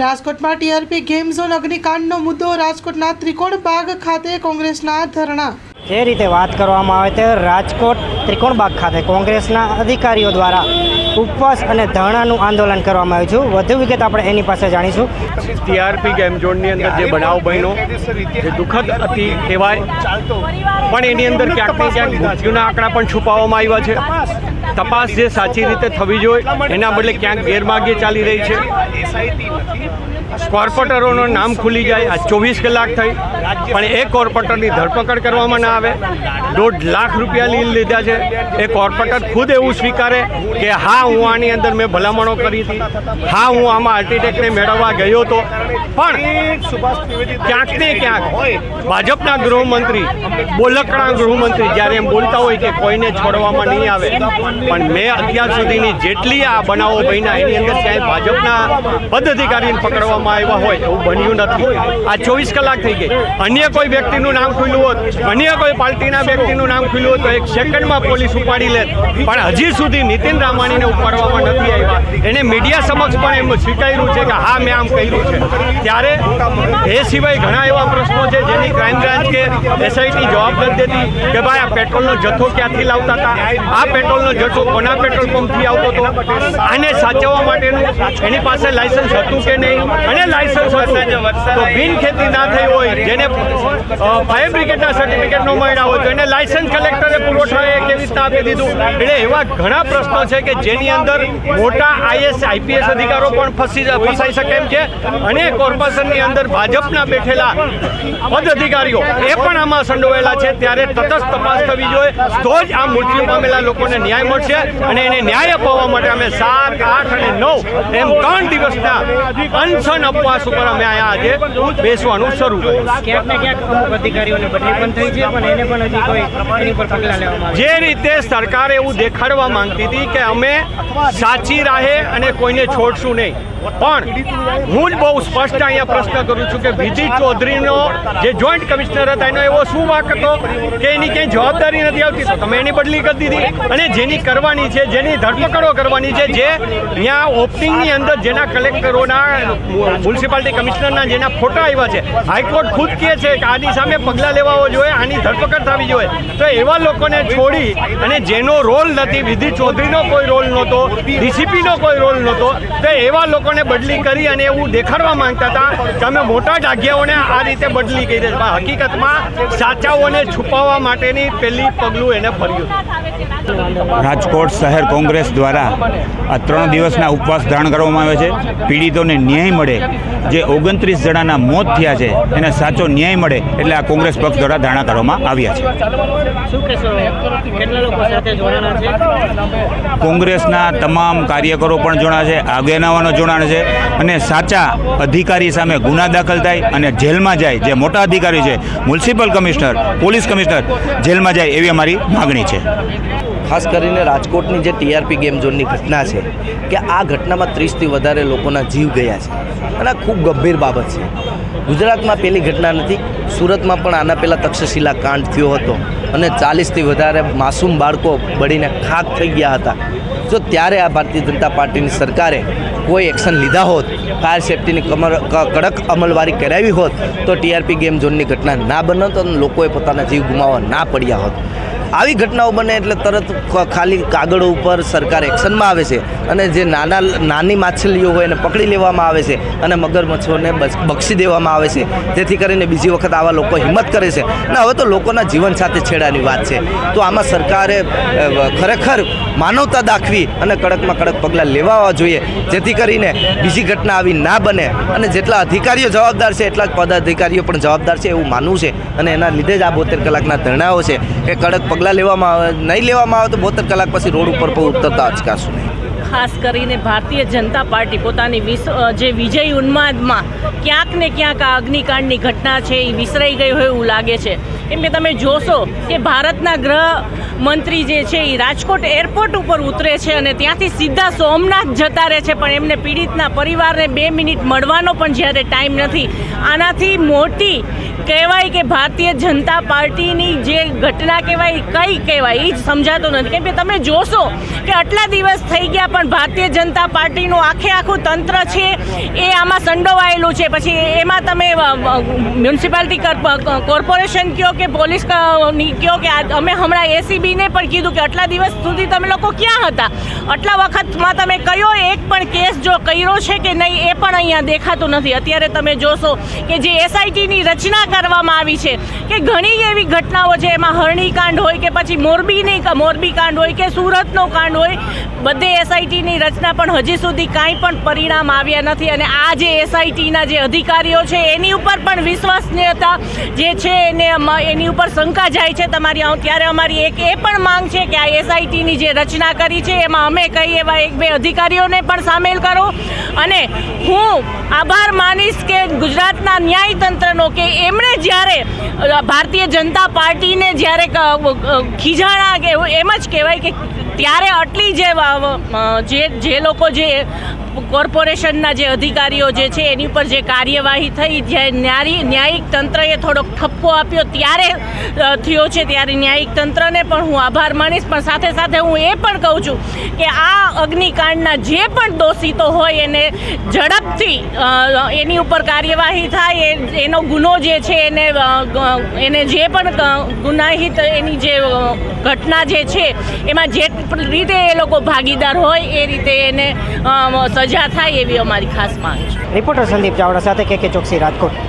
રાજકોટમાં TRP game zone અગ્નિકાંડનો મુદ્દો રાજકોટના ત્રિકોણ બાગ ખાતે કોંગ્રેસના ધરણા. જે રીતે વાત કરવામાં આવે તે રાજકોટ ત્રિકોણ બાગ ખાતે કોંગ્રેસના અધિકારીઓ દ્વારા ઉપવાસ અને ધરણાનું આંદોલન કરવામાં આવ્યું છે. વધુ વિગત આપણે એની પાસે જાણીશું. ટીઆરપી ગેમ ઝોનની અંદર જે બનાવ બન્યો જે દુઃખદ હતી કહેવાય પણ એની અંદર ક્યાંક ને ક્યાંક મૃત્યુના આંકડા પણ છુપાવવામાં આવ્યા છે. તપાસ જે સાચી રીતે થવી જોઈએ એના બદલે ક્યાંક ગેરમાર્ગે ચાલી રહી છે. કોર્પોરેટરોનું નામ ખુલી જાય, આ ચોવીસ કલાક થઈ. પણ એ કોર્પોરેટરની ધરપકડ કરવામાં ના આવે. દોઢ લાખ રૂપિયા લીલ લીધા છે. એ કોર્પોરેટર ખુદ એવું સ્વીકારે કે હા, હું આની અંદર મેં ભલામણો કરી હતી. હા, હું આમાં આર્ટિટેક્ટને મેળવવા ગયો હતો પણ ક્યાંક ને ક્યાંક ભાજપના ગૃહમંત્રી, બોલકણા ગૃહમંત્રી જ્યારે એમ બોલતા હોય કે કોઈને છોડવામાં નહીં આવે. પણ મેં અત્યાર સુધીની જેટલી આ બનાવો બન્યા, એની અંદર ક્યાંય ભાજપના પદાધિકારીને પકડવામાં આવ્યા હોય એવું બન્યું નથી. આ ચોવીસ કલાક થઈ ગઈ. અન્ય કોઈ વ્યક્તિનું નામ ખુલ્લું હોત, અન્ય કોઈ પાર્ટીના વ્યક્તિનું નામ ખુલ્લું હોત, તો એક સેકન્ડમાં પોલીસ ઉપાડી લે. પણ હજી સુધી નીતિન રામાણીને ઉપાડવામાં નથી આવ્યા. એને મીડિયા સમક્ષ પણ એમ સ્વીકાર્યું છે કે હા, મેં આમ કર્યું છે. ત્યારે એ સિવાય ઘણા એવા પ્રશ્નો છે જેની ક્રાઇમ બ્રાન્ચ કે એસઆઈટી જવાબ નથી દેતી કે ભાઈ, આ પેટ્રોલનો જથ્થો ક્યાંથી લાવતા હતા? આ પેટ્રોલનો જથ્થો કોના પેટ્રોલ પંપથી આવતો હતો? આને સાચવવા માટેનું એની પાસે લાયસન્સ હતું કે નહીં? અને લાયસન્સ હતું. તો બિન ખેતી ના થઈ હોય જેને ફાયર બ્રિગેડના સર્ટિફિકેટ ન મળ્યા હોય તો એને લાયસન્સ કલેક્ટરે પુરવઠાએ કેવી આપી દીધું. એટલે એવા ઘણા પ્રશ્નો છે કે જેની અંદર મોટા આઈએસ આઈપીએસ અધિકારો પણ ફસી ફસાઈ શકે એમ છે. અને કોર્પોરેશનની અંદર ભાજપના બેઠેલા પદ અધિકારીઓ એ પણ આમાં સંડોવાયેલા છે. ત્યારે તટસ્થ તપાસ થવી જોઈએ. તો જ આ મૃત્યુ પામેલા લોકોને ન્યાય મળશે અને એને ન્યાય અપાવવા માટે અમે સાત આઠ અને નવ એમ ત્રણ દિવસના અનશન ઉપવાસ ઉપર અમે અહીંયા આજે બેસવાનું શરૂ કર્યું. ક્યાંક ને ક્યાંક અમુક અધિકારીઓને બદલી પણ થઈ છે પણ એને પણ હજી કોઈ એની પર પગલાં લેવામાં જે રીતે સરકાર એવું દેખાડવા માંગતી હતી કે અમે સાચી રાહે અને કોઈને છોડશું નહીં. પણ હું જ બહુ સ્પષ્ટ અહીંયા પ્રશ્ન કરું છું કે વિધિ ચૌધરીનો જે જોઈન્ટ કમિશનર હતા, એનો એવો શું વાક હતો કે એની ક્યાંય જવાબદારી નથી આવતી? તો તમે એની બદલી કરી દીધી. અને જેની કરવાની છે, જેની ધરપકડો કરવાની છે, જે ત્યાં ઓપનિંગની અંદર જેના કલેક્ટરોના, મ્યુનિસિપાલિટી કમિશનરના જેના ફોટા આવ્યા છે, હાઈકોર્ટ ખુદ કહે છે કે આની સામે પગલાં લેવા જોઈએ, આની ધરપકડ થવી જોઈએ. તો એવા લોકોને છોડી અને જેનો રોલ નથી વિધિ ચૌધરીનો કોઈ રોલ નહોતો ડીસીપીનો કોઈ રોલ નહોતો તો એવા લોકોને બદલી કરી અને એવું દેખાડવા માંગતા હતા કે અમે મોટા ડાઘિયાઓને આ રીતે બદલી કરી છે હકીકતમાં સાચાઓને છુપાવવા માટેની પહેલી પગલું એને ફર્યું. રાજકોટ શહેર કોંગ્રેસ દ્વારા આ ત્રણ દિવસના ઉપવાસ ધારણ કરવામાં આવે છે. પીડિતોને ન્યાય મળે. જે ઓગણત્રીસ જણાના મોત થયા છે એને સાચો ન્યાય મળે એટલે આ કોંગ્રેસ પક્ષ દ્વારા ધારણા કરવામાં આવ્યા છે. કોંગ્રેસના તમામ કાર્યકરો પણ જોડાણ છે આગેનાવાનો જોડાણ છે અને સાચા અધિકારી સામે ગુના દાખલ થાય અને જેલમાં જાય જે મોટા અધિકારી છે મ્યુનિસિપલ કમિશનર પોલીસ કમિશનર જેલમાં જાય એવી અમારી માગણી છે. ખાસ કરીને રાજકોટની જે ટીઆરપી ગેમ ઝોનની ઘટના છે કે આ ઘટનામાં ત્રીસથી વધારે લોકોના જીવ ગયા છે. અને આ ખૂબ ગંભીર બાબત છે. ગુજરાતમાં પેલી ઘટના નથી, સુરતમાં પણ આના પહેલાં તક્ષશિલા કાંડ થયો હતો અને ચાલીસથી વધારે માસૂમ બાળકો બળીને ખાક થઈ ગયા હતા. જો ત્યારે આ ભારતીય જનતા પાર્ટીની સરકારે કોઈ એક્શન લીધા હોત, ફાયર સેફ્ટીની કમર કડક અમલવારી કરાવી હોત, તો ટીઆરપી ગેમ ઝોનની ઘટના ના બનત અને લોકોએ પોતાના જીવ ગુમાવવા ના પડ્યા હોત. આવી ઘટનાઓ બને એટલે તરત ખાલી કાગળો ઉપર સરકાર એક્શનમાં આવે છે અને જે નાના નાની માછલીઓ હોય એને પકડી લેવામાં આવે છે અને મગરમચ્છોને બક્ષી દેવામાં આવે છે. જેથી કરીને બીજી વખત આવા લોકો હિંમત કરે છે. અને હવે તો લોકોના જીવન સાથે છેડાની વાત છે. તો આમાં સરકારે ખરેખર માનવતા દાખવી અને કડકમાં કડક પગલાં લેવા જોઈએ. જેથી કરીને બીજી ઘટના આવી ના બને અને જેટલા અધિકારીઓ જવાબદાર છે, એટલા જ પદાધિકારીઓ પણ જવાબદાર છે એવું માનવું છે. અને એના લીધે જ આ બોતેર કલાકના ધરણાઓ છે એ કડક પગલાં લેવામાં આવે, નહીં લેવામાં આવે તો બોતેર કલાક પછી રોડ ઉપર પણ ઉતરતા અચકાશું નહીં. ખાસ કરીને ભારતીય જનતા પાર્ટી પોતાની જે વિજય ઉન્માદમાં ક્યાંક ને ક્યાંક આ અગ્નિકાંડની ઘટના છે એ વિસરાઈ ગઈ હોય એવું લાગે છે. કેમ કે તમે જોશો કે ભારતના ગ્રહ મંત્રી જે છે એ રાજકોટ એરપોર્ટ ઉપર ઉતરે છે અને ત્યાંથી સીધા સોમનાથ જતા રહે છે, પણ એમને પીડિતના પરિવારને બે મિનિટ મળવાનો પણ જ્યારે ટાઈમ નથી. આનાથી મોટી કહેવાય કે ભારતીય જનતા પાર્ટીની જે ઘટના કહેવાય, કઈ કહેવાય, એ જ સમજાતું નથી. કેમ કે તમે જોશો કે આટલા દિવસ થઈ ગયા, પણ ભારતીય જનતા પાર્ટીનું આખે આખું તંત્ર છે, એ આમાં સંડોવાયેલું છે. પછી એમાં તમે મ્યુનિસિપાલિટી કોર્પોરેશન કયો કે પોલીસ કહો કે અમે હમણાં એસીબીને પણ કીધું કે આટલા દિવસ સુધી તમે લોકો ક્યાં હતા? આટલા વખતમાં તમે કયો એક પણ કેસ જો કર્યો છે કે નહીં, એ પણ અહીંયા દેખાતું નથી. અત્યારે તમે જોશો કે જે એસઆઈટીની રચના કરવામાં આવી છે કે ઘણી એવી ઘટનાઓ છે, એમાં હરણીકાંડ હોય કે પછી મોરબીની મોરબી કાંડ હોય કે સુરતનો કાંડ હોય, બધે એસઆઈટીની રચના પણ હજી સુધી કાંઈ પણ પરિણામ આવ્યા નથી અને આ જે એસઆઈટીના જે અધિકારીઓ છે, એની ઉપર પણ વિશ્વસનીયતા જે છે એને એની ઉપર શંકા જાય છે તમારી ત્યારે અમારી એક એ પણ માંગ છે કે આ એસઆઈટીની જે રચના કરી છે, એમાં અમે કઈ એવા એક બે અધિકારીઓને પણ સામેલ કરો. અને હું આભાર માનીશ કે ગુજરાતના ન્યાયતંત્રનો કે એમણે જ્યારે ભારતીય જનતા પાર્ટીને જ્યારે ખીજાણા કે એમ જ કહેવાય કે ત્યારે આટલી જે જે જે લોકો જે કોર્પોરેશનના જે અધિકારીઓ જે છે, એની ઉપર જે કાર્યવાહી થઈ, જે ન્યારી ન્યાયિક તંત્રએ થોડોક ઠપકો આપ્યો ત્યારે થયો છે ત્યારે ન્યાયિક તંત્રને પણ હું આભાર માનીશ. પણ સાથે સાથે હું એ પણ કહું છું કે આ અગ્નિકાંડના જે પણ દોષિતો હોય એને ઝડપથી એની ઉપર કાર્યવાહી થાય, એ- એનો ગુનો જે છે એને એને જે પણ ગુનાહિત એની જે ઘટના જે છે, એમાં જે રીતે એ લોકો ભાગીદાર હોય, એ રીતે એને સજા થાય એવી અમારી ખાસ માંગ છે. રિપોર્ટર સંદીપ ચાવડા સાથે કે કે ચોકસી રાજકોટ.